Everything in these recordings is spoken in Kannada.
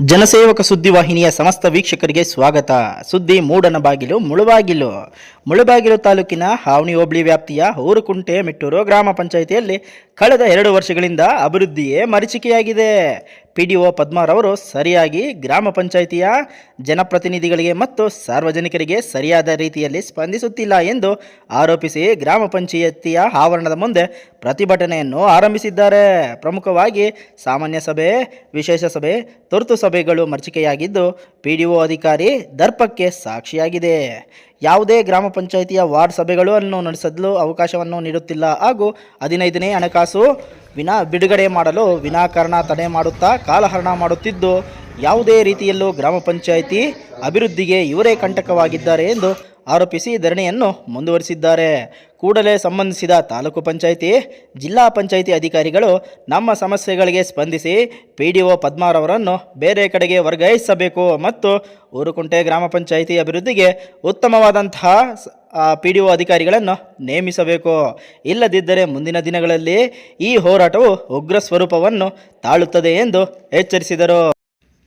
ಜನಸೇವಕ ಸುದ್ದಿವಾಹಿನಿಯ ಸಮಸ್ತ ವೀಕ್ಷಕರಿಗೆ ಸ್ವಾಗತ. ಸುದ್ದಿ ಮೂಡನ ಬಾಗಿಲು, ಮುಳುಬಾಗಿಲು. ಮುಳುಬಾಗಿಲು ತಾಲೂಕಿನ ಹಾವಣಿ ಹೋಬಳಿ ವ್ಯಾಪ್ತಿಯ ಊರುಕುಂಟೆ ಮೆಟ್ಟೂರು ಗ್ರಾಮ ಪಂಚಾಯಿತಿಯಲ್ಲಿ ಕಳೆದ ಎರಡು ವರ್ಷಗಳಿಂದ ಅಭಿವೃದ್ಧಿಯೇ ಮರೀಚಿಕೆಯಾಗಿದೆ. ಪಿ ಡಿ ಒ ಪದ್ಮಾರವರು ಸರಿಯಾಗಿ ಗ್ರಾಮ ಪಂಚಾಯಿತಿಯ ಜನಪ್ರತಿನಿಧಿಗಳಿಗೆ ಮತ್ತು ಸಾರ್ವಜನಿಕರಿಗೆ ಸರಿಯಾದ ರೀತಿಯಲ್ಲಿ ಸ್ಪಂದಿಸುತ್ತಿಲ್ಲ ಎಂದು ಆರೋಪಿಸಿ ಗ್ರಾಮ ಪಂಚಾಯಿತಿಯ ಆವರಣದ ಮುಂದೆ ಪ್ರತಿಭಟನೆಯನ್ನು ಆರಂಭಿಸಿದ್ದಾರೆ. ಪ್ರಮುಖವಾಗಿ ಸಾಮಾನ್ಯ ಸಭೆ, ವಿಶೇಷ ಸಭೆ, ತುರ್ತು ಸಭೆಗಳು ಮರ್ಚಿಕೆಯಾಗಿದ್ದು ಪಿ ಅಧಿಕಾರಿ ದರ್ಪಕ್ಕೆ ಸಾಕ್ಷಿಯಾಗಿದೆ. ಯಾವುದೇ ಗ್ರಾಮ ಪಂಚಾಯಿತಿಯ ವಾರ್ಡ್ ಸಭೆಗಳನ್ನು ನಡೆಸಲು ಅವಕಾಶವನ್ನು ನೀಡುತ್ತಿಲ್ಲ. ಹಾಗೂ ಹದಿನೈದನೇ ಹಣಕಾಸು ವಿನಾ ಬಿಡುಗಡೆ ಮಾಡಲು ವಿನಾಕಾರಣ ತಡೆ ಮಾಡುತ್ತಾ ಕಾಲಹರಣ ಮಾಡುತ್ತಿದ್ದು, ಯಾವುದೇ ರೀತಿಯಲ್ಲೂ ಗ್ರಾಮ ಪಂಚಾಯಿತಿ ಅಭಿವೃದ್ಧಿಗೆ ಇವರೇ ಕಂಟಕವಾಗಿದ್ದಾರೆ ಎಂದು ಆರೋಪಿಸಿ ಧರಣಿಯನ್ನು ಮುಂದುವರಿಸಿದ್ದಾರೆ. ಕೂಡಲೇ ಸಂಬಂಧಿಸಿದ ತಾಲೂಕು ಪಂಚಾಯಿತಿ, ಜಿಲ್ಲಾ ಪಂಚಾಯಿತಿ ಅಧಿಕಾರಿಗಳು ನಮ್ಮ ಸಮಸ್ಯೆಗಳಿಗೆ ಸ್ಪಂದಿಸಿ ಪಿ ಡಿ ಒ ಪದ್ಮಾರವರನ್ನು ಬೇರೆ ಕಡೆಗೆ ವರ್ಗಾಯಿಸಬೇಕು ಮತ್ತು ಊರುಕುಂಟೆ ಗ್ರಾಮ ಪಂಚಾಯಿತಿ ಅಭಿವೃದ್ಧಿಗೆ ಉತ್ತಮವಾದಂತಹ ಪಿ ಡಿ ಒ ಅಧಿಕಾರಿಗಳನ್ನು ನೇಮಿಸಬೇಕು. ಇಲ್ಲದಿದ್ದರೆ ಮುಂದಿನ ದಿನಗಳಲ್ಲಿ ಈ ಹೋರಾಟವು ಉಗ್ರ ಸ್ವರೂಪವನ್ನು ತಾಳುತ್ತದೆ ಎಂದು ಎಚ್ಚರಿಸಿದರು.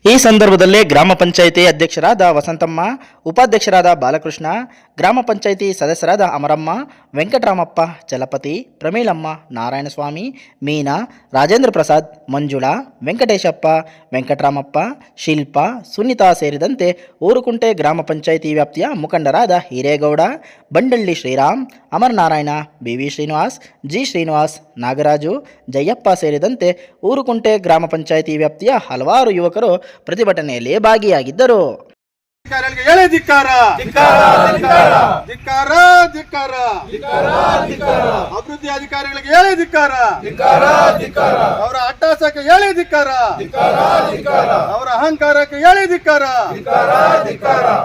ಈ ಸಂದರ್ಭದಲ್ಲಿ ಗ್ರಾಮ ಪಂಚಾಯಿತಿ ಅಧ್ಯಕ್ಷರಾದ ವಸಂತಮ್ಮ ಉಪಾಧ್ಯಕ್ಷರಾದ ಬಾಲಕೃಷ್ಣ, ಗ್ರಾಮ ಪಂಚಾಯಿತಿ ಸದಸ್ಯರಾದ ಅಮರಮ್ಮ, ವೆಂಕಟರಾಮಪ್ಪ, ಚಲಪತಿ ಪ್ರಮೀಳಮ್ಮ ನಾರಾಯಣಸ್ವಾಮಿ, ಮೀನಾ, ರಾಜೇಂದ್ರ ಪ್ರಸಾದ್, ಮಂಜುಳಾ, ವೆಂಕಟೇಶಪ್ಪ, ವೆಂಕಟರಾಮಪ್ಪ, ಶಿಲ್ಪಾ, ಸುನಿತಾ ಸೇರಿದಂತೆ ಊರುಕುಂಟೆ ಗ್ರಾಮ ಪಂಚಾಯಿತಿ ವ್ಯಾಪ್ತಿಯ ಮುಖಂಡರಾದ Hiregowda, Bandalli Shriram Amaranarayana B V Srinivas, G. Srinivas, Nagaraju, Jayappa ಸೇರಿದಂತೆ ಊರುಕುಂಟೆ ಗ್ರಾಮ ಪಂಚಾಯಿತಿ ವ್ಯಾಪ್ತಿಯ ಹಲವಾರು ಯುವಕರು ಪ್ರತಿಭಟನೆಯಲ್ಲಿ ಭಾಗಿಯಾಗಿದ್ದರು. ಹೇಳಿ ಧಿಕ್ಕಾರ. ಧಿಕ್ಕಾರ ಧಿಕ್ಕಾರ. ಅಭಿವೃದ್ಧಿ ಅಧಿಕಾರಿಗಳಿಗೆ ಹೇಳಿ ಧಿಕ್ಕಾರ. ಅವರ ಅಟ್ಟಾಸಕ್ಕೆ ಹೇಳಿ ಧಿಕ್ಕಾರ. ಅವರ ಅಹಂಕಾರಕ್ಕೆ ಹೇಳಿ ಧಿಕ್ಕಾರ.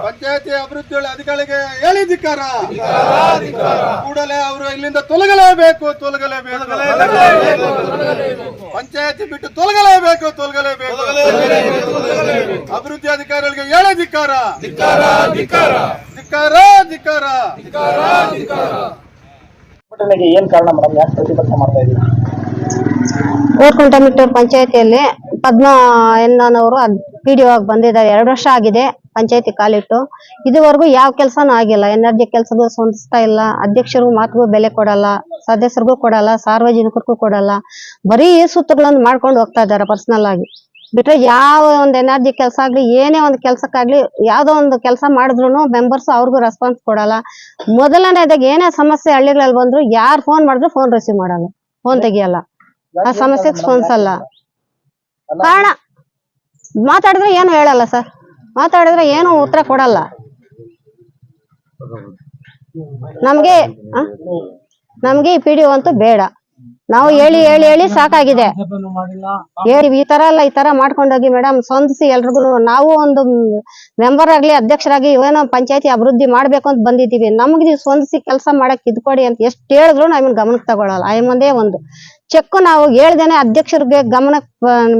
ಪಂಚಾಯತಿ ಅಭಿವೃದ್ಧಿ ಅಧಿಕಾರಿಗೆ ಹೇಳಿ ಧಿಕ್ಕಾರ. ಕೂಡಲೇ ಅವರು ಇಲ್ಲಿಂದ ತೊಲಗಲೇಬೇಕು ತೊಲಗಲೇಬೇಕು. ಪಂಚಾಯತಿ ಬಿಟ್ಟು ತೊಲಗಲೇಬೇಕು ತೊಲಗಲೇಬೇಕು. ಅಭಿವೃದ್ಧಿ ಅಧಿಕಾರಿಗಳಿಗೆ ಹೇಳ ಧಿಕ್ಕಾರ. ಧಿಕ್ಕಾರ ಧಿಕ್ಕಾರ. ಪ್ರತಿಭಟನೆಗೆ ಏನು ಕಾರಣ ಮೇಡಮ್ ಯಾಕೆ ಪ್ರತಿಭಟನೆ ಮಾಡ್ತಾ ಇದ್ದೀವಿ ಊರ್ಕುಂಟಮಿಟ್ಟೂರು ಪಂಚಾಯತಿಯಲ್ಲಿ ಪದ್ಮ ಎನ್ನೋನವರು ಪಿ ಡಿ ಆಗಿ ಬಂದಿದ್ದಾರೆ. ಎರಡು ವರ್ಷ ಆಗಿದೆ ಪಂಚಾಯತಿ ಕಾಲಿಟ್ಟು. ಇದುವರೆಗೂ ಯಾವ ಕೆಲಸನೂ ಆಗಿಲ್ಲ. ಎನರ್ಜಿ ಕೆಲಸಗೂ ಸ್ಪಂದಿಸ್ತಾ ಇಲ್ಲ. ಅಧ್ಯಕ್ಷರಿಗೂ ಮಾತುಗೂ ಬೆಲೆ ಕೊಡಲ್ಲ. ಸದಸ್ಯರಿಗೂ ಕೊಡಲ್ಲ. ಸಾರ್ವಜನಿಕರಿಗೂ ಕೊಡಲ್ಲ. ಬರೀ ಸೂತ್ರಗಳನ್ನು ಸುತ್ತುಗಳನ್ನು ಮಾಡ್ಕೊಂಡು ಹೋಗ್ತಾ ಇದ್ದಾರೆ ಪರ್ಸನಲ್ ಆಗಿ. ಬಿಟ್ರೆ ಯಾವ ಒಂದು ಎನರ್ಜಿ ಕೆಲಸ ಆಗ್ಲಿ ಏನೇ ಒಂದು ಕೆಲಸಕ್ಕಾಗ್ಲಿ ಯಾವ್ದೋ ಒಂದು ಕೆಲಸ ಮಾಡಿದ್ರು ಮೆಂಬರ್ಸ್ ಅವ್ರಿಗೂ ರೆಸ್ಪಾನ್ಸ್ ಕೊಡಲ್ಲ. ಮೊದಲನೇದಾಗ ಏನೇ ಸಮಸ್ಯೆ ಹಳ್ಳಿಗಳಲ್ಲಿ ಬಂದ್ರು ಯಾರು ಫೋನ್ ಮಾಡಿದ್ರು ಫೋನ್ ರಿಸೀವ್ ಮಾಡಲ್ಲ. ಫೋನ್ ತೆಗಿಯಲ್ಲ. ಆ ಸಮಸ್ಯೆಗೆ ಅಲ್ಲ. ಕಾರಣ ಮಾತಾಡಿದ್ರೆ ಏನು ಹೇಳಲ್ಲ ಸರ್ ಮಾತಾಡಿದ್ರೆ ಏನು ಉತ್ತರ ಕೊಡಲ್ಲ. ನಮ್ಗೆ? ನಮ್ಗೆ ಈ ಪಿಡಿಒ ಅಂತೂ ಬೇಡ. ನಾವು ಹೇಳಿ ಹೇಳಿ ಹೇಳಿ ಸಾಕಾಗಿದೆ. ಹೇಳಿ ಈ ತರ ಎಲ್ಲ ಈ ತರ ಮಾಡ್ಕೊಂಡೋಗಿ ಮೇಡಮ್ ಸ್ವಂದಿಸಿ ಎಲ್ರಿಗೂ ನಾವು ಒಂದು ಮೆಂಬರ್ ಆಗ್ಲಿ ಅಧ್ಯಕ್ಷರಾಗಿ ಏನೋ ಪಂಚಾಯತಿ ಅಭಿವೃದ್ಧಿ ಮಾಡ್ಬೇಕು ಅಂತ ಬಂದಿದ್ದೀವಿ. ನಮ್ಗೆ ನೀವು ಸ್ವಂದಿಸಿ ಕೆಲಸ ಮಾಡಕ್ ಇದ್ಕೊಡಿ ಅಂತ ಎಷ್ಟು ಹೇಳಿದ್ರು ನಾವಿನ್ ಗಮನಕ್ಕೆ ತಗೊಳಲ್ಲ. ಆಯಮ್ಮಂದೇ ಒಂದು ಚೆಕ್ ನಾವು ಹೇಳ್ದೇನೆ ಅಧ್ಯಕ್ಷರಿಗೆ ಗಮನಕ್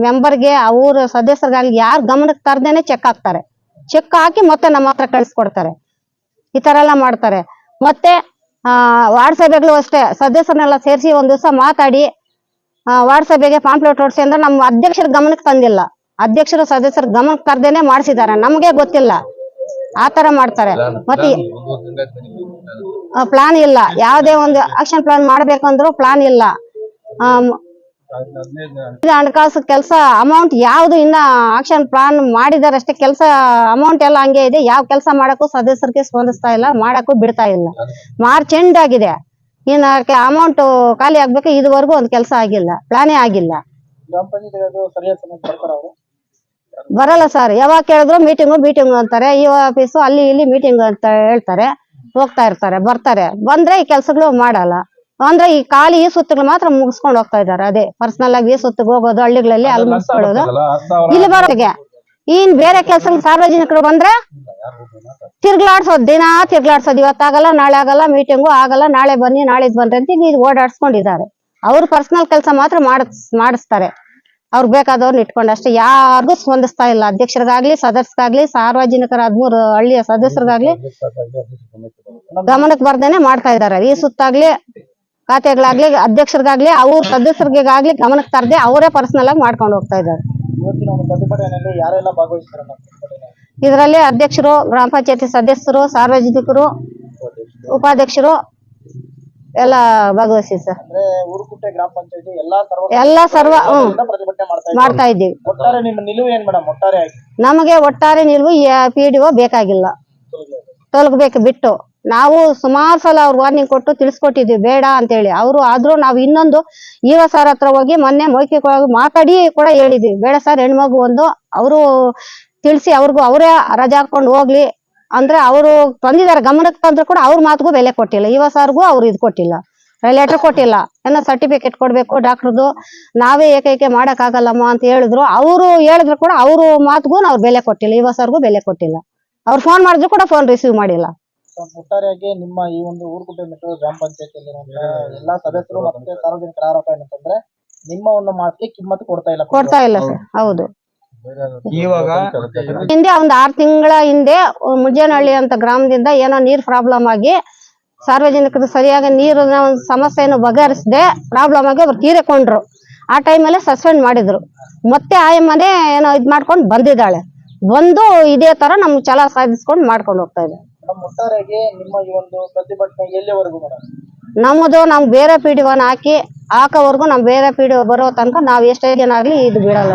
ಮೆಂಬರ್ಗೆ ಅವ್ರ ಸದಸ್ಯರಿಗಾಗ್ಲಿ ಯಾರು ಗಮನಕ್ಕೆ ತರ್ದೇನೆ ಚೆಕ್ ಹಾಕ್ತಾರೆ. ಚೆಕ್ ಹಾಕಿ ಮತ್ತೆ ನಮ್ಮ ಹತ್ರ ಕಳಿಸ್ಕೊಡ್ತಾರೆ ಈ ತರ ಎಲ್ಲ ಮಾಡ್ತಾರೆ. ಮತ್ತೆ ವಾರ್ಡ್ ಸಭೆಗಳು ಅಷ್ಟೇ. ಸದಸ್ಯರನ್ನೆಲ್ಲ ಸೇರಿಸಿ ಒಂದ್ ದಿವಸ ಮಾತಾಡಿ ಆ, ವಾರ್ಡ್ ಸಭೆಗೆ ಪಾಂಪ್ಲೆಟ್ ಹೊಡ್ಸಿ ಅಂದ್ರೆ ನಮ್ಮ ಅಧ್ಯಕ್ಷರ ಗಮನಕ್ಕೆ ತಂದಿಲ್ಲ. ಅಧ್ಯಕ್ಷರು ಸದಸ್ಯರ ಗಮನಕ್ಕೆ ಕರ್ದೇನೆ ಮಾಡಿಸಿದ್ದಾರೆ. ನಮ್ಗೆ ಗೊತ್ತಿಲ್ಲ. ಆ ತರ ಮಾಡ್ತಾರೆ. ಮತ್ತೆ ಪ್ಲಾನ್ ಇಲ್ಲ. ಯಾವುದೇ ಒಂದು ಆಕ್ಷನ್ ಪ್ಲಾನ್ ಮಾಡ್ಬೇಕಂದ್ರೂ ಪ್ಲಾನ್ ಇಲ್ಲ. ಆಮ್, ಇದು ಹಣಕಾಸು ಕೆಲಸ ಅಮೌಂಟ್ ಯಾವ್ದು ಇನ್ನ ಆಕ್ಷನ್ ಪ್ಲಾನ್ ಮಾಡಿದಾರೆ ಅಷ್ಟೇ ಕೆಲಸ ಅಮೌಂಟ್ ಎಲ್ಲ ಹಂಗೆ ಇದೆ. ಯಾವ ಕೆಲಸ ಮಾಡಕ್ಕೂ ಸದಸ್ಯರಿಗೆ ಸ್ಪಂದಿಸ್ತಾ ಇಲ್ಲ, ಮಾಡಕ್ಕೂ ಬಿಡ್ತಾ ಇಲ್ಲ. ಮಾರ್ಚ್ ಎಂಡ್ ಆಗಿದೆ. ಇನ್ನ ಅಮೌಂಟ್ ಖಾಲಿ ಆಗ್ಬೇಕು, ಇದುವರೆಗೂ ಒಂದು ಕೆಲಸ ಆಗಿಲ್ಲ ಪ್ಲಾನೇ ಆಗಿಲ್ಲ. ಬರಲ್ಲ ಸರ್ ಯಾವಾಗ ಕೇಳಿದ್ರು ಮೀಟಿಂಗು ಮೀಟಿಂಗ್ ಅಂತಾರೆ. ಈ ಆಫೀಸು ಅಲ್ಲಿ, ಇಲ್ಲಿ ಮೀಟಿಂಗ್ ಅಂತ ಹೇಳ್ತಾರೆ. ಹೋಗ್ತಾ ಇರ್ತಾರೆ, ಬರ್ತಾರೆ. ಬಂದ್ರೆ ಈ ಕೆಲಸಗಳು ಮಾಡಲ್ಲ. ಅಂದ್ರೆ ಈ ಖಾಲಿ ಈ ಸುತ್ತುಗಳು ಮಾತ್ರ ಮುಗಿಸ್ಕೊಂಡು ಹೋಗ್ತಾ ಇದಾರೆ ಅದೇ ಪರ್ಸನಲ್ ಆಗಿ ಈ ಸುತ್ತಿಗೆ ಹೋಗೋದು ಹಳ್ಳಿಗಳಲ್ಲಿ ಅಲ್ಲಿ ಮುಗಿಸ್ಕೊಳ್ಳೋದು. ಇಲ್ಲಿ ಬರೋದಿಗೆ ಇನ್ ಬೇರೆ ಕೆಲಸ ಸಾರ್ವಜನಿಕರು ಬಂದ್ರೆ ತಿರ್ಗ್ಲಾಡ್ಸೋದು ದಿನ ತಿರ್ಗ್ಲಾಡ್ಸೋದು ಇವತ್ತಾಗಲ್ಲ ನಾಳೆ ಆಗಲ್ಲ ಮೀಟಿಂಗು ಆಗಲ್ಲ ನಾಳೆ ಬನ್ನಿ ನಾಳೆ ಬನ್ರಿ ಅಂತ ಇದು ಓಡಾಡ್ಸ್ಕೊಂಡಿದ್ದಾರೆ. ಅವ್ರು ಪರ್ಸನಲ್ ಕೆಲಸ ಮಾತ್ರ ಮಾಡಿಸ್ ಮಾಡಿಸ್ತಾರೆ. ಅವ್ರು ಬೇಕಾದವ್ರನ್ನ ಇಟ್ಕೊಂಡು ಅಷ್ಟೇ ಯಾರಿಗೂ ಸ್ಪಂದಿಸ್ತಾ ಇಲ್ಲ. ಅಧ್ಯಕ್ಷರಿಗಾಗ್ಲಿ ಸದಸ್ಯರಿಗಾಗ್ಲಿ ಸಾರ್ವಜನಿಕರ ಹದ್ಮೂರು ಹಳ್ಳಿಯ ಸದಸ್ಯರಿಗಾಗ್ಲಿ ಗಮನಕ್ಕೆ ಬರ್ದೇನೆ ಮಾಡ್ತಾ ಇದ್ದಾರೆ. ಈ ಸುತ್ತಾಗ್ಲಿ ಖಾತೆಗಳಾಗ್ಲಿ ಅಧ್ಯಕ್ಷರಿಗಾಗ್ಲಿ ಅವ್ರ ಸದಸ್ಯರಿಗಾಗ್ಲಿ ಗಮನಕ್ಕೆ ತರದೆ ಅವರೇ ಪರ್ಸನಲ್ ಆಗಿ ಮಾಡ್ಕೊಂಡು ಹೋಗ್ತಾ ಇದ್ದಾರೆ. ಇದರಲ್ಲಿ ಅಧ್ಯಕ್ಷರು ಗ್ರಾಮ ಪಂಚಾಯತಿ ಸದಸ್ಯರು ಸಾರ್ವಜನಿಕರು ಉಪಾಧ್ಯಕ್ಷರು ಎಲ್ಲ ಭಾಗವಹಿಸಿ ಸರ್. ಎಲ್ಲಾ ಸರ್ವ ಮಾಡ್ತಾ ಇದ್ದೀವಿ. ನಮಗೆ ಒಟ್ಟಾರೆ ನಿಲುವು ಪಿ ಡಿ ಒ ಬೇಕಾಗಿಲ್ಲ. ತೊಲಗಬೇಕು ಬಿಟ್ಟು. ನಾವು ಸುಮಾರು ಸಲ ಅವ್ರು ವಾರ್ನಿಂಗ್ ಕೊಟ್ಟು ತಿಳಿಸ್ಕೊಟ್ಟಿದ್ವಿ, ಬೇಡ ಅಂತೇಳಿ. ಅವರು ಆದ್ರೂ ನಾವು ಇನ್ನೊಂದು ಈವ ಸರ್ ಹತ್ರ ಹೋಗಿ ಮೊನ್ನೆ ಹೋಗಿ ಮಾತಾಡಿ ಕೂಡ ಹೇಳಿದ್ವಿ. ಬೇಡ ಸರ್ ಹೆಣ್ಮಗು ಒಂದು ಅವರು ತಿಳಿಸಿ ಅವ್ರಿಗೂ ಅವರೇ ರಜಾ ಹಾಕೊಂಡು ಹೋಗ್ಲಿ. ಅಂದ್ರೆ ಅವರು ತಂದಿದ್ದಾರೆ ಗಮನಕ್ಕೆ ತಂದ್ರು ಕೂಡ ಅವ್ರ ಮಾತಿಗೂ ಬೆಲೆ ಕೊಟ್ಟಿಲ್ಲ. ಈವ ಸರ್ಗೂ ಅವ್ರು ಇದು ಕೊಟ್ಟಿಲ್ಲ. ಲೆಟರ್ ಕೊಟ್ಟಿಲ್ಲ. ಏನೋ ಸರ್ಟಿಫಿಕೇಟ್ ಕೊಡ್ಬೇಕು ಡಾಕ್ಟರ್ದು. ನಾವೇ ಏಕೈಕೆ ಮಾಡಕ್ ಆಗಲ್ಲಮ್ಮ ಅಂತ ಹೇಳಿದ್ರು. ಅವರು ಹೇಳಿದ್ರು ಕೂಡ ಅವ್ರ ಮಾತಿಗೂ ಅವ್ರು ಬೆಲೆ ಕೊಟ್ಟಿಲ್ಲ. ಈವ ಸರ್ಗೂ ಬೆಲೆ ಕೊಟ್ಟಿಲ್ಲ. ಅವ್ರು ಫೋನ್ ಮಾಡಿದ್ರು ಕೂಡ ಫೋನ್ ರಿಸೀವ್ ಮಾಡಿಲ್ಲ. ಒಟ್ಟಾರೆಯಾಗಿ ನಿಮ್ಮ ಈ ಒಂದು ಊರುಕುಂಟೆ ಮೆಟ್ರೋ ಗ್ರಾಮ ಪಂಚಾಯತಿಯಲ್ಲಿ ಎಲ್ಲಾ ಸದಸ್ಯರು ಮತ್ತೆ ಸಾರ್ವಜನಿಕರ ಆರೋಪ ಏನಂತಂದ್ರೆ ನಿಮ್ಮ ಒಂದು ಮಾತಿಗೆ ಕಿಮ್ಮತ್ತು ಕೊಡ್ತಾ ಇಲ್ಲ ಕೊಡ್ತಾ ಇಲ್ಲ ಸರ್ ಹೌದು. ಇವಾಗ ಹಿಂದೆ ಒಂದ್ ಆರ್ ತಿಂಗಳ ಹಿಂದೆ ಮುಜ್ಜನಹಳ್ಳಿ ಅಂತ ಗ್ರಾಮದಿಂದ ಏನೋ ನೀರ್ ಪ್ರಾಬ್ಲಮ್ ಆಗಿ ಸಾರ್ವಜನಿಕರು ಸರಿಯಾಗಿ ನೀರಿನ ಒಂದು ಸಮಸ್ಯೆಯನ್ನು ಬಗೆಹರಿಸದೆ ಪ್ರಾಬ್ಲಮ್ ಆಗಿ ಅವ್ರು ತೀರಿಕೊಂಡ್ರು. ಆ ಟೈಮಲ್ಲೇ ಸಸ್ಪೆಂಡ್ ಮಾಡಿದ್ರು. ಮತ್ತೆ ಆಯಮ್ಮನೆ ಏನೋ ಇದ್ ಮಾಡ್ಕೊಂಡು ಬಂದಿದ್ದಾಳೆ. ಬಂದು ಇದೇ ತರ ನಮ್ ಛಲ ಸಾಧಿಸ್ಕೊಂಡು ಮಾಡ್ಕೊಂಡು ಹೋಗ್ತಾ ಇದೆ ನಮ್ಮದು ನಮ್ ಬೇರೆ ಪಿ ಡಿ ಹಾಕಿ ಹಾಕೋವರೆಗೂ ನಮ್ ಬೇರೆ ಪಿ ಡಿ ಬರೋ ತನಕ ನಾವ್ ಎಷ್ಟೇ ಜನ ಆಗ್ಲಿ ಇದು ಬಿಡಲ್ಲ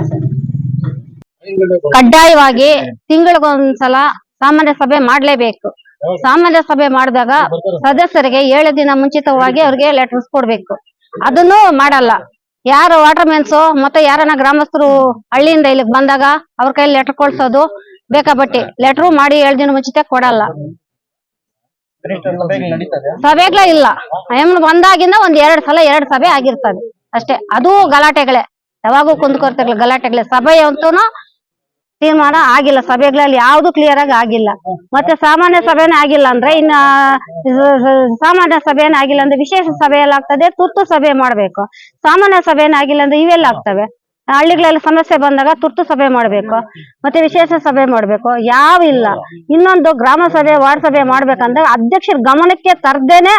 ಕಡ್ಡಾಯವಾಗಿ ತಿಂಗಳಿಗೊಂದ್ಸಲ ಸಾಮಾನ್ಯ ಸಭೆ ಮಾಡ್ಲೇಬೇಕು. ಸಾಮಾನ್ಯ ಸಭೆ ಮಾಡಿದಾಗ ಸದಸ್ಯರಿಗೆ ಏಳು ದಿನ ಮುಂಚಿತವಾಗಿ ಅವ್ರಿಗೆ ಲೆಟರ್ಸ್ ಕೊಡ್ಬೇಕು. ಅದನ್ನು ಮಾಡಲ್ಲ. ಯಾರು ವಾಟರ್ ಮೆನ್ಸು ಮತ್ತೆ ಯಾರನ್ನ ಗ್ರಾಮಸ್ಥರು ಹಳ್ಳಿಯಿಂದ ಇಲ್ಲಿಗೆ ಬಂದಾಗ ಅವ್ರ ಕೈಲಿ ಲೆಟರ್ ಕೊಡ್ಸೋದು ಬೇಕಾಬಟ್ಟಿ ಲೆಟರ್ ಮಾಡಿ ಏಳು ದಿನ ಮುಂಚಿತ ಕೊಡಲ್ಲ. ಸಭೆಗಳು ಇಲ್ಲ. ಎಮ್ನು ಬಂದಾಗಿಂದ ಒಂದ್ ಎರಡ್ ಸಲ ಎರಡ್ ಸಭೆ ಆಗಿರ್ತದೆ. ಅಷ್ಟೇ. ಅದು ಗಲಾಟೆಗಳೇ. ಯಾವಾಗೂ ಕುಂದ್ಕೊರ್ತಿರ್ಲಿಲ್ಲ ಗಲಾಟೆಗಳೇ. ಸಭೆ ಅಂತೂ ತೀರ್ಮಾನ ಆಗಿಲ್ಲ. ಸಭೆಗಳಲ್ಲಿ ಯಾವ್ದು ಕ್ಲಿಯರ್ ಆಗಿ ಆಗಿಲ್ಲ. ಮತ್ತೆ ಸಾಮಾನ್ಯ ಸಭೆನೇ ಆಗಿಲ್ಲ ಅಂದ್ರೆ ಇನ್ನ ಸಾಮಾನ್ಯ ಸಭೆನೇ ಆಗಿಲ್ಲ ಅಂದ್ರೆ ವಿಶೇಷ ಸಭೆ ಎಲ್ಲ ಆಗ್ತದೆ ತುರ್ತು ಸಭೆ ಮಾಡ್ಬೇಕು. ಸಾಮಾನ್ಯ ಸಭೆನೇ ಆಗಿಲ್ಲ ಅಂದ್ರೆ ಇವೆಲ್ಲ ಆಗ್ತವೆ. ಹಳ್ಳಿಗಳಲ್ಲಿ ಸಮಸ್ಯೆ ಬಂದಾಗ ತುರ್ತು ಸಭೆ ಮಾಡ್ಬೇಕು. ಮತ್ತೆ ವಿಶೇಷ ಸಭೆ ಮಾಡ್ಬೇಕು. ಯಾವ ಇಲ್ಲ. ಇನ್ನೊಂದು ಗ್ರಾಮ ಸಭೆ, ವಾರ್ಡ್ ಸಭೆ ಮಾಡ್ಬೇಕಂದ್ರೆ ಅಧ್ಯಕ್ಷರ ಗಮನಕ್ಕೆ ತರ್ದೇನೆ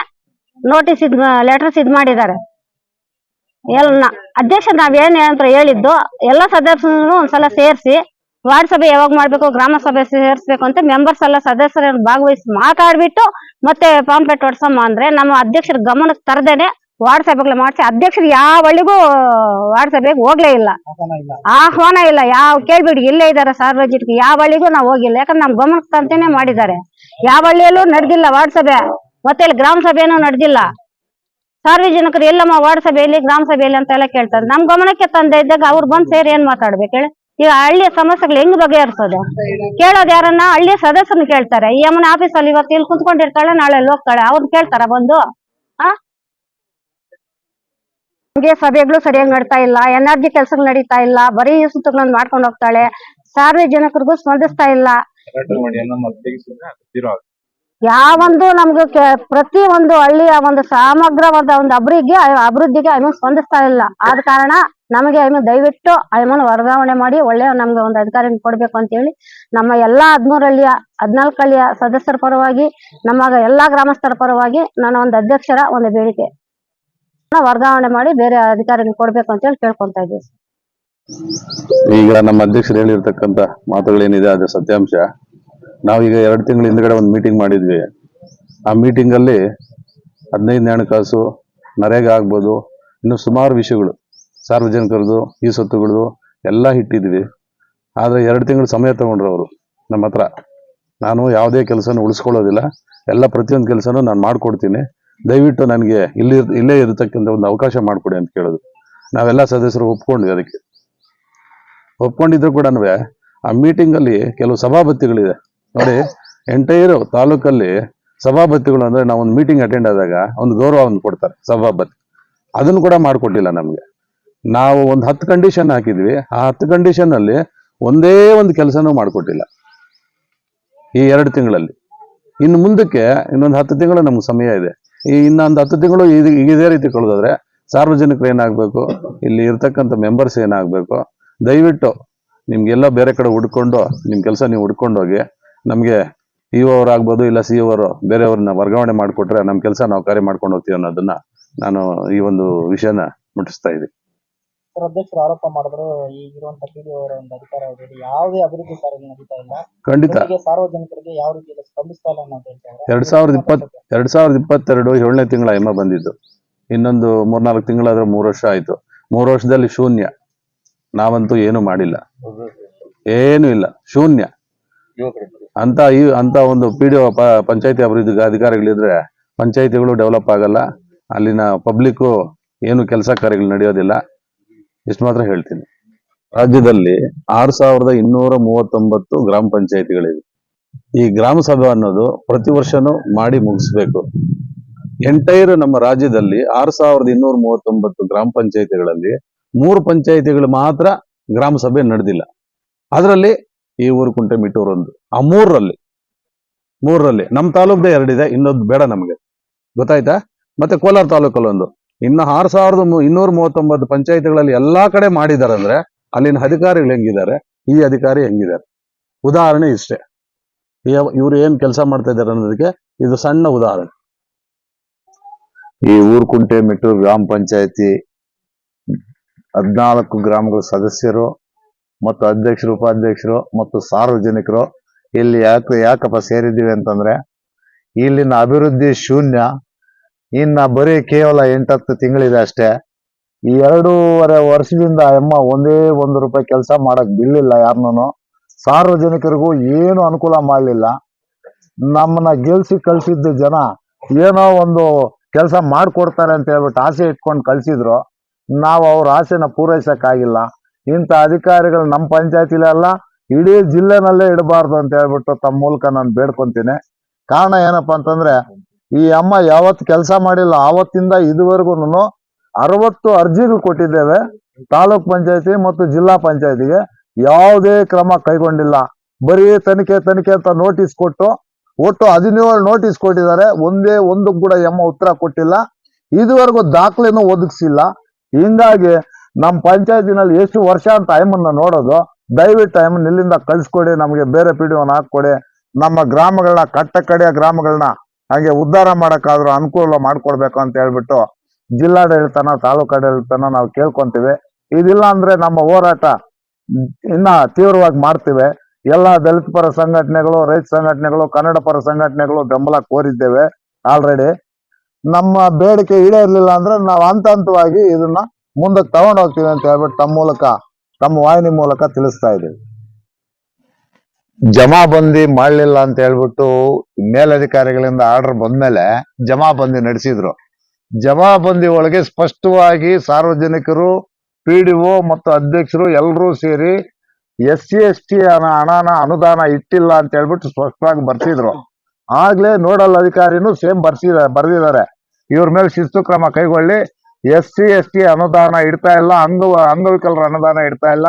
ನೋಟಿಸ್ ಇದ್ ಲೆಟರ್ಸ್ ಇದ್ ಮಾಡಿದ್ದಾರೆ. ಎಲ್ಲ ಅಧ್ಯಕ್ಷ ನಾವೇನ್ ಅಂತ ಹೇಳಿದ್ದು, ಎಲ್ಲ ಸದಸ್ಯರು ಒಂದ್ಸಲ ಸೇರಿಸಿ, ವಾರ್ಡ್ ಸಭೆ ಯಾವಾಗ ಮಾಡ್ಬೇಕು, ಗ್ರಾಮ ಸಭೆ ಸೇರಿಸ್ಬೇಕು ಅಂತ ಮೆಂಬರ್ಸ್ ಎಲ್ಲ ಸದಸ್ಯರನ್ನು ಭಾಗವಹಿಸಿ ಮಾತಾಡ್ಬಿಟ್ಟು ಮತ್ತೆ ಪಾಂಪ್ಲೆಟ್ ಹೊಡ್ಸಮ್ಮ ಅಂದ್ರೆ ನಮ್ಮ ಅಧ್ಯಕ್ಷರ ಗಮನಕ್ಕೆ ತರದೇನೆ ವಾರ್ಡ್ ಸಭೆಗಳು ಮಾಡಿಸಿ ಅಧ್ಯಕ್ಷರು ಯಾವ ಹಳ್ಳಿಗೂ ವಾರ್ಡ್ ಸಭೆಗೆ ಹೋಗ್ಲೇ ಇಲ್ಲ. ಆಹ್ವಾನ ಇಲ್ಲ. ಇಲ್ಲ. ಯಾವ ಕೇಳ್ಬಿಡಿ ಇಲ್ಲೇ ಇದಾರೆ ಸಾರ್ವಜನಿಕ ಯಾವ ಹಳ್ಳಿಗೂ ನಾವು ಹೋಗಿಲ್ಲ. ಯಾಕಂದ್ರೆ ನಮ್ ಗಮನಕ್ಕೆ ತಂತೇನೆ ಮಾಡಿದ್ದಾರೆ. ಯಾವ ಹಳ್ಳಿಯಲ್ಲೂ ನಡೆದಿಲ್ಲ ವಾರ್ಡ್ ಸಭೆ. ಮತ್ತೆ ಇಲ್ಲಿ ಗ್ರಾಮ ಸಭೆನೂ ನಡೆದಿಲ್ಲ. ಸಾರ್ವಜನಿಕರು ಎಲ್ಲಮ್ಮ ವಾರ್ಡ್ ಸಭೆಯಲ್ಲಿ ಗ್ರಾಮ ಸಭೆಯಲ್ಲಿ ಅಂತ ಎಲ್ಲ ಕೇಳ್ತಾರೆ. ನಮ್ ಗಮನಕ್ಕೆ ತಂದೆ ಇದ್ದಾಗ ಅವ್ರು ಬಂದ್ ಸೇರಿ ಏನ್ ಮಾತಾಡ್ಬೇಕು ಹೇಳಿ? ಈಗ ಹಳ್ಳಿಯ ಸಮಸ್ಯೆಗಳು ಹೆಂಗ್ ಬಗೆಹರಿಸೋದು? ಕೇಳೋದು ಯಾರನ್ನ ಹಳ್ಳಿಯ ಸದಸ್ಯರನ್ನ ಕೇಳ್ತಾರೆ. ಈ ಅಮ್ಮನ ಆಫೀಸಲ್ಲಿ ಇವತ್ತು ಇಲ್ಲಿ ಕುತ್ಕೊಂಡಿರ್ತಾಳೆ ನಾಳೆ ಅಲ್ಲಿ ಹೋಗ್ತಾಳೆ. ಅವ್ರನ್ನ ಕೇಳ್ತಾರ ಬಂದು? ಆ? ನಮ್ಗೆ ಸಭೆಗಳು ಸರಿಯಾಗಿ ನಡೀತಾ ಇಲ್ಲ ಎನರ್ಜಿ ಕೆಲಸಗಳು ನಡೀತಾ ಇಲ್ಲ ಬರೀ ಸುತ್ತಗಳನ್ನ ಮಾಡ್ಕೊಂಡು ಹೋಗ್ತಾಳೆ ಸಾರ್ವಜನಿಕರಿಗೂ ಸ್ಪಂದಿಸ್ತಾ ಇಲ್ಲ. ಯಾವೊಂದು ನಮ್ಗೆ ಕೆ- ಪ್ರತಿ ಒಂದು ಹಳ್ಳಿಯ ಒಂದು ಸಮಗ್ರವಾದ ಒಂದು ಅಭಿವೃದ್ಧಿಗೆ ಅಭಿವೃದ್ಧಿಗೆ ಐಮನ್ ಸ್ಪಂದಿಸ್ತಾ ಇಲ್ಲ. ಆದ ಕಾರಣ ನಮಗೆ ಐಮನ್ ದಯವಿಟ್ಟು ಐಮನ್ ವರ್ಗಾವಣೆ ಮಾಡಿ ಒಳ್ಳೆಯ ನಮ್ಗೆ ಒಂದು ಅಧಿಕಾರಿ ಕೊಡ್ಬೇಕು ಅಂತ ಹೇಳಿ ನಮ್ಮ ಎಲ್ಲಾ ಹದ್ಮೂರು ಹಳ್ಳಿಯ ಹದಿನಾಲ್ಕು ಹಳ್ಳಿಯ ಸದಸ್ಯರ ಪರವಾಗಿ ನಮ್ಮ ಎಲ್ಲಾ ಗ್ರಾಮಸ್ಥರ ಪರವಾಗಿ ನಾನು ಒಂದು ಅಧ್ಯಕ್ಷರ ಒಂದು ಬೇಡಿಕೆ. ವರ್ಗಾವಣೆ ಮಾಡಿ ಬೇರೆ ಅಧಿಕಾರಿಗಳು ಕೊಡ್ಬೇಕು ಅಂತ ಹೇಳಿ ಕೇಳ್ಕೊಂತ ಇದ್ದೀವಿ. ಈಗ ನಮ್ಮ ಅಧ್ಯಕ್ಷರು ಹೇಳಿರ್ತಕ್ಕಂಥ ಮಾತುಗಳೇನಿದೆ ಅದು ಸತ್ಯಾಂಶ. ನಾವೀಗ ಎರಡು ತಿಂಗಳ ಹಿಂದ್ಗಡೆ ಒಂದು ಮೀಟಿಂಗ್ ಮಾಡಿದ್ವಿ. ಆ ಮೀಟಿಂಗ್ ಅಲ್ಲಿ ಹದಿನೈದು ಹಣಕಾಸು ನರೇಗಾ ಆಗ್ಬೋದು, ಇನ್ನು ಸುಮಾರು ವಿಷಯಗಳು, ಸಾರ್ವಜನಿಕರದು, ಈ ಸೊತ್ತುಗಳದು ಎಲ್ಲ ಇಟ್ಟಿದ್ವಿ ಆದ್ರೆ ಎರಡು ತಿಂಗಳು ಸಮಯ ತಗೊಂಡ್ರು ಅವರು ನಮ್ಮ ಹತ್ರ. ನಾನು ಯಾವುದೇ ಕೆಲಸನ ಉಳಿಸ್ಕೊಳ್ಳೋದಿಲ್ಲ. ಎಲ್ಲ ಪ್ರತಿಯೊಂದು ಕೆಲಸನೂ ನಾನು ಮಾಡ್ಕೊಡ್ತೀನಿ. ದಯವಿಟ್ಟು ನನಗೆ ಇಲ್ಲಿ ಇಲ್ಲೇ ಇರತಕ್ಕಂಥ ಒಂದು ಅವಕಾಶ ಮಾಡಿಕೊಡಿ ಅಂತ ಕೇಳಿದ್ರು. ನಾವೆಲ್ಲ ಸದಸ್ಯರು ಒಪ್ಕೊಂಡ್ವಿ ಅದಕ್ಕೆ. ಒಪ್ಕೊಂಡಿದ್ರು ಕೂಡ ಆ ಮೀಟಿಂಗಲ್ಲಿ ಕೆಲವು ಸಭಾಪತಿಗಳಿದೆ. ನೋಡಿ ಎಂಟೈರ್ ತಾಲೂಕಲ್ಲಿ ಸಭಾಪತಿಗಳು ಅಂದರೆ ನಾವು ಒಂದು ಮೀಟಿಂಗ್ ಅಟೆಂಡ್ ಆದಾಗ ಒಂದು ಗೌರವವನ್ನು ಕೊಡ್ತಾರೆ ಸಭಾಪತಿ. ಅದನ್ನು ಕೂಡ ಮಾಡಿಕೊಟ್ಟಿಲ್ಲ ನಮಗೆ. ನಾವು ಒಂದು ಹತ್ತು ಕಂಡೀಷನ್ ಹಾಕಿದ್ವಿ. ಆ ಹತ್ತು ಕಂಡೀಷನ್ ಅಲ್ಲಿ ಒಂದೇ ಒಂದು ಕೆಲಸನೂ ಮಾಡಿಕೊಟ್ಟಿಲ್ಲ. ಈ ಎರಡು ತಿಂಗಳಲ್ಲಿ. ಇನ್ನು ಮುಂದಕ್ಕೆ ಇನ್ನೊಂದು ಹತ್ತು ತಿಂಗಳು ನಮ್ಗೆ ಸಮಯ ಇದೆ. ಈ ಇನ್ನೊಂದು ಹತ್ತು ತಿಂಗಳು ಇದು- ಇದೇ ರೀತಿ ಕಳೆದೋದ್ರೆ ಸಾರ್ವಜನಿಕರು ಏನಾಗಬೇಕು? ಇಲ್ಲಿ ಇರ್ತಕ್ಕಂಥ ಮೆಂಬರ್ಸ್ ಏನಾಗಬೇಕು? ದಯವಿಟ್ಟು ನಿಮ್ಗೆಲ್ಲ ಬೇರೆ ಕಡೆ ಹುಡ್ಕೊಂಡು ನಿಮ್ಮ ಕೆಲಸ ನೀವು ಹುಡ್ಕೊಂಡೋಗಿ, ನಮಗೆ ಇ ಅವ್ರು ಆಗ್ಬೋದು ಇಲ್ಲ ಸಿ ಅವರು ಬೇರೆಯವ್ರನ್ನ ವರ್ಗಾವಣೆ ಮಾಡಿಕೊಟ್ರೆ ನಮ್ಮ ಕೆಲಸ ನಾವು ಕಾರ್ಯ ಮಾಡ್ಕೊಂಡು ಹೋಗ್ತೀವಿ ಅನ್ನೋದನ್ನ ನಾನು ಈ ಒಂದು ವಿಷಯನ ಮುಟ್ಟಿಸ್ತಾ ಇದ್ದೀನಿ. ಸರ್ ಅಧ್ಯಕ್ಷರು ಆರೋಪ ಮಾಡಿದ್ರು ಈಗಿರುವಂತ ಪಿಡಿಒ ಅವರ ಒಂದು ಅಧಿಕಾರ ಅವಧಿಯಲ್ಲಿ ಯಾವುದೇ ಅಭಿವೃದ್ಧಿ ಕಾರ್ಯ ನಡೀತಾ ಇಲ್ಲ. ಖಂಡಿತ. ಸಾರ್ವಜನಿಕರಿಗೆ ಯಾವ ರೀತಿ ಸ್ಪಂದಿಸ್ತಾ ಇಲ್ಲ ಅನ್ನೋದು ಹೇಳ್ತಾರೆ ಎರಡ್ ಸಾವಿರದ ಇಪ್ಪತ್ ಎರಡ್ ಸಾವಿರದ ಇಪ್ಪತ್ತೆರಡು ಏಳನೇ ತಿಂಗಳ ಎಮ್ಮ ಬಂದಿದ್ದು. ಇನ್ನೊಂದು ಮೂರ್ನಾಲ್ಕು ತಿಂಗಳಾದ್ರೆ ಮೂರು ವರ್ಷ ಆಯ್ತು. ಮೂರು ವರ್ಷದಲ್ಲಿ ಶೂನ್ಯ. ನಾವಂತೂ ಏನು ಮಾಡಿಲ್ಲ. ಏನು ಇಲ್ಲ. ಶೂನ್ಯ. ಅಂತ ಈ ಅಂತ ಒಂದು ಪಿ ಡಿ ಪಂಚಾಯತಿ ಅಭಿವೃದ್ಧಿ ಅಧಿಕಾರಿಗಳಿದ್ರೆ ಪಂಚಾಯತಿಗಳು ಡೆವಲಪ್ ಆಗಲ್ಲ. ಅಲ್ಲಿನ ಪಬ್ಲಿಕ್ ಏನು ಕೆಲಸ ಕಾರ್ಯಗಳು ನಡೆಯೋದಿಲ್ಲ. ಇಷ್ಟು ಮಾತ್ರ ಹೇಳ್ತೀನಿ. ರಾಜ್ಯದಲ್ಲಿ ಆರು ಸಾವಿರದ ಇನ್ನೂರ ಮೂವತ್ತೊಂಬತ್ತು ಗ್ರಾಮ ಪಂಚಾಯತಿಗಳಿವೆ. ಈ ಗ್ರಾಮ ಸಭೆ ಅನ್ನೋದು ಪ್ರತಿ ವರ್ಷನೂ ಮಾಡಿ ಮುಗಿಸ್ಬೇಕು. ಎಂಟೈರ್ ನಮ್ಮ ರಾಜ್ಯದಲ್ಲಿ ಆರು ಸಾವಿರದ ಇನ್ನೂರ ಮೂವತ್ತೊಂಬತ್ತು ಗ್ರಾಮ ಪಂಚಾಯತಿಗಳಲ್ಲಿ ಮೂರು ಪಂಚಾಯತಿಗಳು ಮಾತ್ರ ಗ್ರಾಮ ಸಭೆ ನಡೆದಿಲ್ಲ. ಅದರಲ್ಲಿ ಈ ಊರು ಕುಂಟೆ ಮಿಟ್ಟೂರು ಒಂದು. ಆ ಮೂರರಲ್ಲಿ ಮೂರರಲ್ಲಿ ನಮ್ಮ ತಾಲೂಕ್ದೇ ಎರಡಿದೆ, ಇನ್ನೊಂದು ಬೇಡ ನಮಗೆ. ಗೊತ್ತಾಯ್ತಾ? ಮತ್ತೆ ಕೋಲಾರ ತಾಲೂಕಲ್ಲಿ ಒಂದು ಇನ್ನು ಆರು ಸಾವಿರದ ಇನ್ನೂರ ಮೂವತ್ತೊಂಬತ್ತು ಪಂಚಾಯತ್ಗಳಲ್ಲಿ ಎಲ್ಲಾ ಕಡೆ ಮಾಡಿದ್ದಾರೆ ಅಂದ್ರೆ ಅಲ್ಲಿನ ಅಧಿಕಾರಿಗಳು ಹೆಂಗಿದ್ದಾರೆ? ಈ ಅಧಿಕಾರಿ ಹೆಂಗಿದ್ದಾರೆ? ಉದಾಹರಣೆ ಇಷ್ಟೇ. ಇವ್ರು ಏನ್ ಕೆಲಸ ಮಾಡ್ತಾ ಇದ್ದಾರೆ ಅನ್ನೋದಕ್ಕೆ ಇದು ಸಣ್ಣ ಉದಾಹರಣೆ. ಈ ಊರ್ಕುಂಟೆ ಮೆಟ್ಟೂರು ಗ್ರಾಮ ಪಂಚಾಯತಿ ಹದಿನಾಲ್ಕು ಗ್ರಾಮಗಳ ಸದಸ್ಯರು ಮತ್ತು ಅಧ್ಯಕ್ಷರು, ಉಪಾಧ್ಯಕ್ಷರು ಮತ್ತು ಸಾರ್ವಜನಿಕರು ಇಲ್ಲಿ ಯಾಕೆ ಯಾಕಪ್ಪ ಸೇರಿದ್ದೀವಿ ಅಂತಂದ್ರೆ ಇಲ್ಲಿನ ಅಭಿವೃದ್ಧಿ ಶೂನ್ಯ. ಇನ್ನ ಬರೀ ಕೇವಲ ಎಂಟತ್ತು ತಿಂಗಳಿದೆ ಅಷ್ಟೇ. ಈ ಎರಡೂವರೆ ವರ್ಷದಿಂದ ಅಮ್ಮ ಒಂದೇ ಒಂದು ರೂಪಾಯಿ ಕೆಲಸ ಮಾಡಕ್ ಬಿಡ್ಲಿಲ್ಲ ಯಾರನ್ನೂ. ಸಾರ್ವಜನಿಕರಿಗೂ ಏನು ಅನುಕೂಲ ಮಾಡಲಿಲ್ಲ. ನಮ್ಮನ್ನ ಗೆಲ್ಸಿ ಕಳ್ಸಿದ್ದ ಜನ ಏನೋ ಒಂದು ಕೆಲಸ ಮಾಡಿಕೊಡ್ತಾರೆ ಅಂತ ಹೇಳ್ಬಿಟ್ಟು ಆಸೆ ಇಟ್ಕೊಂಡು ಕಳ್ಸಿದ್ರು. ನಾವು ಅವ್ರ ಆಸೆನ ಪೂರೈಸಕ್ಕಾಗಿಲ್ಲ. ಇಂಥ ಅಧಿಕಾರಿಗಳು ನಮ್ಮ ಪಂಚಾಯತಿಲೆಲ್ಲ ಇಡೀ ಜಿಲ್ಲೆನಲ್ಲೇ ಇಡಬಾರ್ದು ಅಂತ ಹೇಳ್ಬಿಟ್ಟು ತಮ್ಮ ಮೂಲಕ ನಾನು ಬೇಡ್ಕೊಂತೀನಿ. ಕಾರಣ ಏನಪ್ಪಾ ಅಂತಂದ್ರೆ ಈ ಅಮ್ಮ ಯಾವತ್ತು ಕೆಲಸ ಮಾಡಿಲ್ಲ, ಆವತ್ತಿಂದ ಇದುವರೆಗೂ ಅರವತ್ತು ಅರ್ಜಿಗಳು ಕೊಟ್ಟಿದ್ದೇವೆ, ತಾಲೂಕ್ ಪಂಚಾಯತಿ ಮತ್ತು ಜಿಲ್ಲಾ ಪಂಚಾಯತಿಗೆ. ಯಾವುದೇ ಕ್ರಮ ಕೈಗೊಂಡಿಲ್ಲ. ಬರೀ ತನಿಖೆ ತನಿಖೆ ಅಂತ ನೋಟಿಸ್ ಕೊಟ್ಟು, ಒಟ್ಟು ಹದಿನೇಳು ನೋಟಿಸ್ ಕೊಟ್ಟಿದ್ದಾರೆ. ಒಂದೇ ಒಂದು ಕೂಡ ಎಮ್ಮ ಉತ್ತರ ಕೊಟ್ಟಿಲ್ಲ. ಇದುವರೆಗೂ ದಾಖಲೆನೂ ಒದಗಿಸಿಲ್ಲ. ಹಿಂಗಾಗಿ ನಮ್ಮ ಪಂಚಾಯತಿನಲ್ಲಿ ಎಷ್ಟು ವರ್ಷ ಅಂತ ಟೈಮನ್ನ ನೋಡೋದು, ದಯವಿಟ್ಟು ಟೈಮ್ ಇಲ್ಲಿಂದ ಕಳಿಸ್ಕೊಡಿ, ನಮಗೆ ಬೇರೆ ಪಿಡಿಯೋನ ಹಾಕ್ಕೊಡಿ. ನಮ್ಮ ಗ್ರಾಮಗಳನ್ನ ಕಟ್ಟ ಕಡೆಯ ಗ್ರಾಮಗಳನ್ನ ಹಾಗೆ ಉದ್ಧಾರ ಮಾಡಕ್ಕಾದ್ರೂ ಅನುಕೂಲ ಮಾಡ್ಕೊಡ್ಬೇಕು ಅಂತ ಹೇಳ್ಬಿಟ್ಟು ಜಿಲ್ಲಾಡಳಿತನ ತಾಲೂಕಾಡಳಿತನ ನಾವು ಕೇಳ್ಕೊಂತೀವಿ. ಇದಿಲ್ಲ ಅಂದ್ರೆ ನಮ್ಮ ಹೋರಾಟ ಇನ್ನ ತೀವ್ರವಾಗಿ ಮಾಡ್ತೀವಿ. ಎಲ್ಲ ದಲಿತ ಪರ ಸಂಘಟನೆಗಳು, ರೈತ ಸಂಘಟನೆಗಳು, ಕನ್ನಡ ಪರ ಸಂಘಟನೆಗಳು ಬೆಂಬಲ ಕೋರಿದ್ದೇವೆ ಆಲ್ರೆಡಿ ನಮ್ಮ ಬೇಡಿಕೆ ಈಡೇರ್ಲಿಲ್ಲ ಅಂದ್ರೆ ನಾವು ಹಂತ ಹಂತವಾಗಿ ಇದನ್ನ ಮುಂದಕ್ಕೆ ತಗೊಂಡು ಹೋಗ್ತೀವಿ ಅಂತ ಹೇಳ್ಬಿಟ್ಟು ತಮ್ಮ ಮೂಲಕ, ತಮ್ಮ ವಾಹಿನಿ ಮೂಲಕ ತಿಳಿಸ್ತಾ ಇದ್ದೀವಿ. ಜಮಾಬಂದಿ ಮಾಡ್ಲಿಲ್ಲ ಅಂತ ಹೇಳ್ಬಿಟ್ಟು ಮೇಲಧಿಕಾರಿಗಳಿಂದ ಆರ್ಡರ್ ಬಂದ್ಮೇಲೆ ಜಮಾಬಂದಿ ನಡೆಸಿದ್ರು. ಜಮಾಬಂದಿ ಒಳಗೆ ಸ್ಪಷ್ಟವಾಗಿ ಸಾರ್ವಜನಿಕರು, ಪಿ ಡಿ ಒ ಮತ್ತು ಅಧ್ಯಕ್ಷರು ಎಲ್ಲರೂ ಸೇರಿ ಎಸ್ ಸಿ, ಎಸ್ ಟಿ ಹಣನ ಅನುದಾನ ಇಟ್ಟಿಲ್ಲ ಅಂತ ಹೇಳ್ಬಿಟ್ಟು ಸ್ಪಷ್ಟವಾಗಿ ಬರ್ತಿದ್ರು ಆಗ್ಲೇ ನೋಡಲ್ ಅಧಿಕಾರಿನೂ ಸೇಮ್ ಬರ್ಸಿದ, ಬರ್ದಿದ್ದಾರೆ. ಇವ್ರ ಮೇಲೆ ಶಿಸ್ತು ಕ್ರಮ ಕೈಗೊಳ್ಳಿ. ಎಸ್ ಸಿ, ಎಸ್ ಟಿ ಅನುದಾನ ಇಡ್ತಾ ಇಲ್ಲ ಅಂಗ ಅಂಗವಿಕಲರ ಅನುದಾನ ಇಡ್ತಾ ಇಲ್ಲ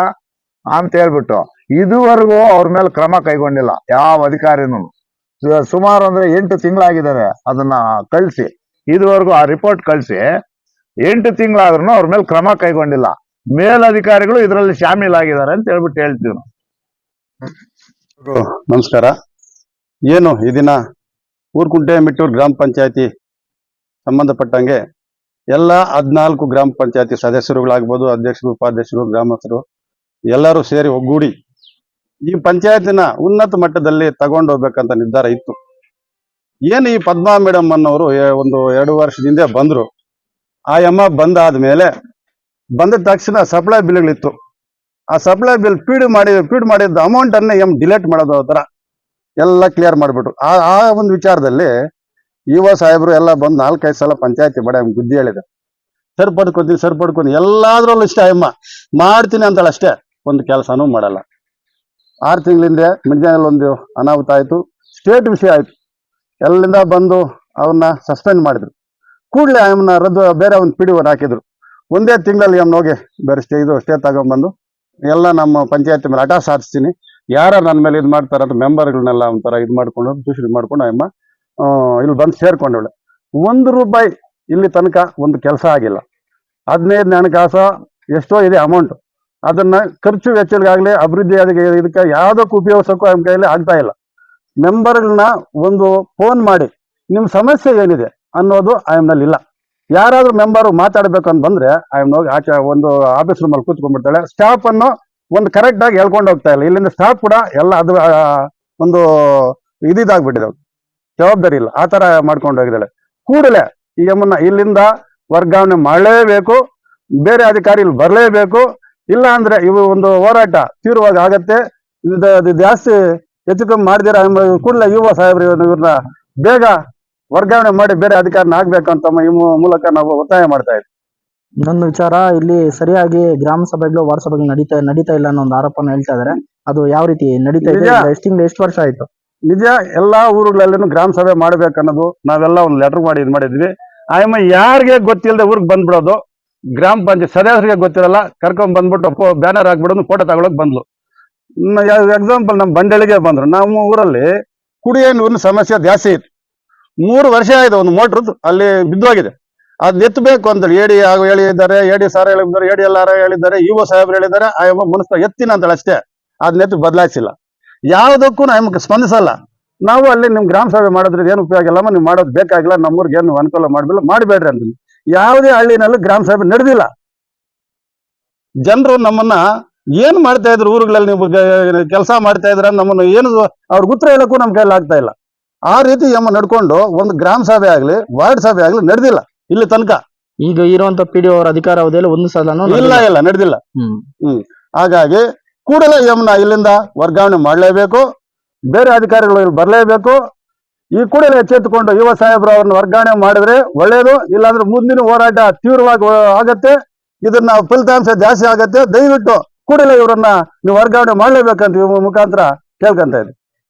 ಅಂತ ಹೇಳ್ಬಿಟ್ಟು. ಇದುವರೆಗೂ ಅವ್ರ ಮೇಲೆ ಕ್ರಮ ಕೈಗೊಂಡಿಲ್ಲ. ಯಾವ ಅಧಿಕಾರಿನೂ. ಸುಮಾರು ಅಂದ್ರೆ ಎಂಟು ತಿಂಗಳಾಗಿದ್ದಾರೆ ಅದನ್ನ ಕಳಿಸಿ. ಇದುವರೆಗೂ ಆ ರಿಪೋರ್ಟ್ ಕಳಿಸಿ ಎಂಟು ತಿಂಗಳಾದ್ರೂ ಅವ್ರ ಮೇಲೆ ಕ್ರಮ ಕೈಗೊಂಡಿಲ್ಲ. ಮೇಲಧಿಕಾರಿಗಳು ಇದರಲ್ಲಿ ಶಾಮೀಲಾಗಿದ್ದಾರೆ ಅಂತ ಹೇಳ್ಬಿಟ್ಟು ಹೇಳ್ತೀವಿ. ನಮಸ್ಕಾರ. ಏನು ಈ ದಿನ ಊರ್ಕುಂಟೆ ಮಿಟ್ಟೂರು ಗ್ರಾಮ ಪಂಚಾಯತಿ ಸಂಬಂಧಪಟ್ಟಂಗೆ ಎಲ್ಲ ಹದಿನಾಲ್ಕು ಗ್ರಾಮ ಪಂಚಾಯತಿ ಸದಸ್ಯರುಗಳಾಗ್ಬೋದು, ಅಧ್ಯಕ್ಷರು, ಉಪಾಧ್ಯಕ್ಷರು, ಗ್ರಾಮಸ್ಥರು ಎಲ್ಲರೂ ಸೇರಿ ಒಗ್ಗೂಡಿ ಈ ಪಂಚಾಯತಿನ ಉನ್ನತ ಮಟ್ಟದಲ್ಲಿ ತಗೊಂಡು ಹೋಗ್ಬೇಕಂತ ನಿರ್ಧಾರ ಇತ್ತು. ಏನು ಈ ಪದ್ಮಾ ಮೇಡಮ್ ಅನ್ನೋರು ಒಂದು ಎರಡು ವರ್ಷದಿಂದ ಬಂದ್ರು. ಆ ಎಮ್ಮ ಬಂದಾದ್ಮೇಲೆ ಬಂದ ತಕ್ಷಣ ಸಪ್ಲೈ ಬಿಲ್ಗಳಿತ್ತು. ಆ ಸಪ್ಲೈ ಬಿಲ್ ಫೀಡ್ ಮಾಡಿ ಫೀಡ್ ಮಾಡಿದ್ದ ಅಮೌಂಟ್ ಎಂ ಡಿಲೇಟ್ ಮಾಡೋದು ಆ ಎಲ್ಲ ಕ್ಲಿಯರ್ ಮಾಡ್ಬಿಟ್ರು. ಆ ಆ ಒಂದು ವಿಚಾರದಲ್ಲಿ ಯುವ ಸಾಹೇಬರು ಎಲ್ಲ ಬಂದು ನಾಲ್ಕೈದು ಸಲ ಪಂಚಾಯತಿ ಬಡ ಗುದ್ದಿ ಹೇಳಿದೆ ಸರ್ ಪಡ್ಕೊತೀನಿ ಸರ್ ಪಡ್ಕೊತೀನಿ, ಎಲ್ಲಾದ್ರಲ್ಲೂ ಇಷ್ಟ ಅಮ್ಮ ಮಾಡ್ತೀನಿ ಅಂತಳಷ್ಟೇ ಅಷ್ಟೇ. ಒಂದು ಕೆಲಸನೂ ಮಾಡಲ್ಲ. ಆರು ತಿಂಗಳಿಂದ ಮಿಡ್ಜಾನಲ್ಲಿ ಒಂದು ಅನಾಹುತ ಆಯಿತು. ಸ್ಟೇಟ್ ವಿಷಯ ಆಯಿತು. ಎಲ್ಲಿಂದ ಬಂದು ಅವನ್ನ ಸಸ್ಪೆಂಡ್ ಮಾಡಿದ್ರು. ಕೂಡಲೇ ಅವನ್ನ ರದ್ದು, ಬೇರೆ ಒಂದು ಪಿಡಿ ಹಾಕಿದ್ರು. ಒಂದೇ ತಿಂಗಳಲ್ಲಿ ಅವ್ನ ಹೋಗಿ ಬೇರೆ ಸ್ಟೇ, ಇದು ಸ್ಟೇ ತಗೊಂಡ್ಬಂದು, ಎಲ್ಲ ನಮ್ಮ ಪಂಚಾಯತ್ ಮೇಲೆ ಹಠ ಸಾರಿಸ್ತೀನಿ. ಯಾರು ನನ್ನ ಮೇಲೆ ಇದು ಮಾಡ್ತಾರೆ ಅಂತ ಮೆಂಬರ್ಗಳನ್ನೆಲ್ಲ ಒಂಥರ ಇದು ಮಾಡ್ಕೊಂಡು, ದೂಷಣೆ ಮಾಡ್ಕೊಂಡು ಅಮ್ಮ ಇಲ್ಲಿ ಬಂದು ಸೇರ್ಕೊಂಡವಳೆ. ಒಂದು ರೂಪಾಯಿ ಇಲ್ಲಿ ತನಕ ಒಂದು ಕೆಲಸ ಆಗಿಲ್ಲ. ಹದಿನೈದು ಹಣಕಾಸು ಎಷ್ಟೋ ಇದೆ ಅಮೌಂಟ್ ಅದನ್ನ ಖರ್ಚು ವೆಚ್ಚಗಳಿಗಾಗಲಿ, ಅಭಿವೃದ್ಧಿ ಇದಕ್ಕೆ ಯಾವುದಕ್ಕೂ ಉಪಯೋಗಿಸೋಕ್ಕೂ ನಮ್ಮ ಕೈಯಲ್ಲಿ ಆಗ್ತಾ ಇಲ್ಲ. ಮೆಂಬರ್ಗಳನ್ನ ಒಂದು ಫೋನ್ ಮಾಡಿ ನಿಮ್ಮ ಸಮಸ್ಯೆ ಏನಿದೆ? ಅನ್ನೋದು ಆಯಮ್ನಲ್ಲಿ ಇಲ್ಲ ಯಾರಾದ್ರೂ ಮೆಂಬರ್ ಮಾತಾಡ್ಬೇಕು ಅಂತ ಬಂದ್ರೆ ಆಯ್ನ ಹೋಗಿ ಆಚೆ ಒಂದು ಆಫೀಸ್ ರೂಮಲ್ಲಿ ಕೂತ್ಕೊಂಡ್ಬಿಡ್ತಾಳೆ. ಸ್ಟಾಫ್ ಅನ್ನು ಒಂದು ಕರೆಕ್ಟ್ ಆಗಿ ಹೇಳ್ಕೊಂಡು ಹೋಗ್ತಾ ಇಲ್ಲ. ಇಲ್ಲಿಂದ ಸ್ಟಾಫ್ ಕೂಡ ಎಲ್ಲ ಅದು ಒಂದು ಇದಿದಾಗ್ಬಿಟ್ಟಿದೆ ಜವಾಬ್ದಾರಿ ಇಲ್ಲ. ಆ ತರ ಮಾಡ್ಕೊಂಡು ಹೋಗಿದ್ದಾಳೆ. ಕೂಡಲೇ ಈ ಎಮ್ಮನ್ನ ಇಲ್ಲಿಂದ ವರ್ಗಾವಣೆ ಮಾಡಲೇಬೇಕು. ಬೇರೆ ಅಧಿಕಾರಿ ಇಲ್ಲಿ ಬರಲೇಬೇಕು. ಇಲ್ಲ ಅಂದ್ರೆ ಇವು ಒಂದು ಹೋರಾಟ ತೀವ್ರವಾಗಿ ಆಗತ್ತೆ. ಇದು ಜಾಸ್ತಿ ಹೆಚ್ಚು ಕಮ್ಮಿ ಮಾಡಿದಿರ ಕೂಡಲೇ ಯುವ ಸಾಹೇಬ್ರು ಇವ್ರನ್ನ ಬೇಗ ವರ್ಗಾವಣೆ ಮಾಡಿ ಬೇರೆ ಅಧಿಕಾರನ ಆಗ್ಬೇಕು ಅಂತ ಮೂಲಕ ನಾವು ಒತ್ತಾಯ ಮಾಡ್ತಾ ಇದ್ವಿ. ಇನ್ನೊಂದು ವಿಚಾರ ಇಲ್ಲಿ ಸರಿಯಾಗಿ ಗ್ರಾಮ ಸಭೆಗಳು ವಾರ್ಡ್ ಸಭೆಗಳು ನಡೀತಾ ನಡೀತಾ ಇಲ್ಲ ಅನ್ನೋ ಒಂದು ಆರೋಪನ ಹೇಳ್ತಾ ಇದಾರೆ ಅದು ಯಾವ ರೀತಿ ನಡೀತಾ ಇದೆ. ಎಷ್ಟು ತಿಂಗಳು ಎಷ್ಟು ವರ್ಷ ಆಯ್ತು? ನಿಜ ಎಲ್ಲಾ ಊರುಗಳಲ್ಲೂ ಗ್ರಾಮ ಸಭೆ ಮಾಡ್ಬೇಕನ್ನೋದು ನಾವೆಲ್ಲ ಒಂದು ಲೆಟರ್ ಮಾಡಿ ಇದ್ ಮಾಡಿದ್ವಿ. ಆಯಮ್ಮ ಯಾರಿಗೆ ಗೊತ್ತಿಲ್ಲದೆ ಊರಿಗೆ ಬಂದ್ಬಿಡೋದು. ಗ್ರಾಮ ಪಂಚಾಯತ್ ಸದಸ್ಯರಿಗೆ ಗೊತ್ತಿರಲ್ಲ, ಕರ್ಕೊಂಡ್ ಬಂದ್ಬಿಟ್ಟು ಬ್ಯಾನರ್ ಹಾಕ್ಬಿಡೋದು, ಫೋಟೋ ತಗೊಳಕ್ ಬಂದ್ಲು. ಎಕ್ಸಾಂಪಲ್ ನಮ್ಮ ಬಂಡಳಿಗೆ ಬಂದ್ರು. ನಮ್ಮ ಊರಲ್ಲಿ ಕುಡಿಯೋ ನೀರಿನ ಸಮಸ್ಯೆ ಜಾಸ್ತಿ ಇತ್ತು. ಮೂರು ವರ್ಷ ಆಯ್ತು ಒಂದು ಮೋಟ್ರ್ ಅಲ್ಲಿ ಬಿದ್ದೋಗಿದೆ ಅದ್ ಎತ್ತಬೇಕು ಅಂತ ಎಡಿ ಆಗ ಹೇಳಿದ್ದಾರೆ ಎಡಿ ಸಾರ್ ಹೇಳಿದ್ದಾರೆ ಎಡಿ ಎಲ್ಲಾರ ಹೇಳಿದ್ದಾರೆ ಯುವ ಸಾಹೇಬ್ರು ಹೇಳಿದ್ದಾರೆ, ಆ ಎಂಬ ಮನಸ್ಸು ಎತ್ತಿನ ಅಂತೇಳಿ ಅಷ್ಟೇ. ಅದ್ ಎತ್ತು ಬದಲಾಯಿಸಿಲ್ಲ. ಯಾವುದಕ್ಕೂ ನಮಗೆ ಸ್ಪಂದಿಸಲ್ಲ. ನಾವು ಅಲ್ಲಿ ನಿಮ್ ಗ್ರಾಮ ಸಭೆ ಮಾಡೋದ್ರಿಂದ ಏನು ಉಪಯೋಗ ಇಲ್ಲಮ್ಮ ನೀವು ಮಾಡೋದು ಬೇಕಾಗಿಲ್ಲ, ನಮ್ಮೂರ್ಗೆ ಏನು ಅನುಕೂಲ ಮಾಡಬಿಲ್ಲ, ಮಾಡಬೇಡ್ರಿ ಅಂತೀನಿ ಯಾವುದೇ ಹಳ್ಳಿನಲ್ಲಿ ಗ್ರಾಮ ಸಭೆ ನಡೆದಿಲ್ಲ. ಜನರು ನಮ್ಮನ್ನ ಏನ್ ಮಾಡ್ತಾ ಇದ್ರು ಊರುಗಳಲ್ಲಿ ನೀವು ಕೆಲಸ ಮಾಡ್ತಾ ಇದ್ರ ನಮ್ಮನ್ನು ಏನು ಅವ್ರ ಉತ್ತರ ಹೇಳಕ್ಕೂ ನಮ್ ಕೈಯಲ್ಲಿ ಆಗ್ತಾ ಇಲ್ಲ. ಆ ರೀತಿ ನಮ್ಮ ನಡ್ಕೊಂಡು ಒಂದು ಗ್ರಾಮ ಸಭೆ ಆಗ್ಲಿ ವಾರ್ಡ್ ಸಭೆ ಆಗ್ಲಿ ನಡೆದಿಲ್ಲ ಇಲ್ಲಿ ತನಕ. ಈಗ ಇರುವಂತ ಪಿ ಡಿ ಅವರ ಅಧಿಕಾರ ಅವಧಿಯಲ್ಲಿ ಒಂದು ಸಲ ಇಲ್ಲ ಇಲ್ಲ ನಡೆದಿಲ್ಲ. ಹ್ಮ್. ಹಾಗಾಗಿ ಕೂಡಲೇ ಯಮನ ಇಲ್ಲಿಂದ ವರ್ಗಾವಣೆ ಮಾಡಲೇಬೇಕು. ಬೇರೆ ಅಧಿಕಾರಿಗಳು ಇಲ್ಲಿ ಬರಲೇಬೇಕು. ಈ ಕೂಡಲೇ ಎಚ್ಚೆತ್ತುಕೊಂಡು ಯುವ ಸಾಹೇಬರು ಅವ್ರನ್ನ ವರ್ಗಾವಣೆ ಮಾಡಿದ್ರೆ ಒಳ್ಳೇದು, ಇಲ್ಲಾಂದ್ರೆ ಮುಂದಿನ ಹೋರಾಟ ತೀವ್ರವಾಗಿ ಆಗತ್ತೆ. ಇದನ್ನ ಫಲಿತಾಂಶ ಜಾಸ್ತಿ ಆಗತ್ತೆ. ದಯವಿಟ್ಟು ಕೂಡಲೇ ಇವರನ್ನ ನೀವು ವರ್ಗಾವಣೆ ಮಾಡಲೇಬೇಕಂತ ಮುಖಾಂತರ ಕೇಳ್ಕೊಂತ ಇದ್ದೀನಿ.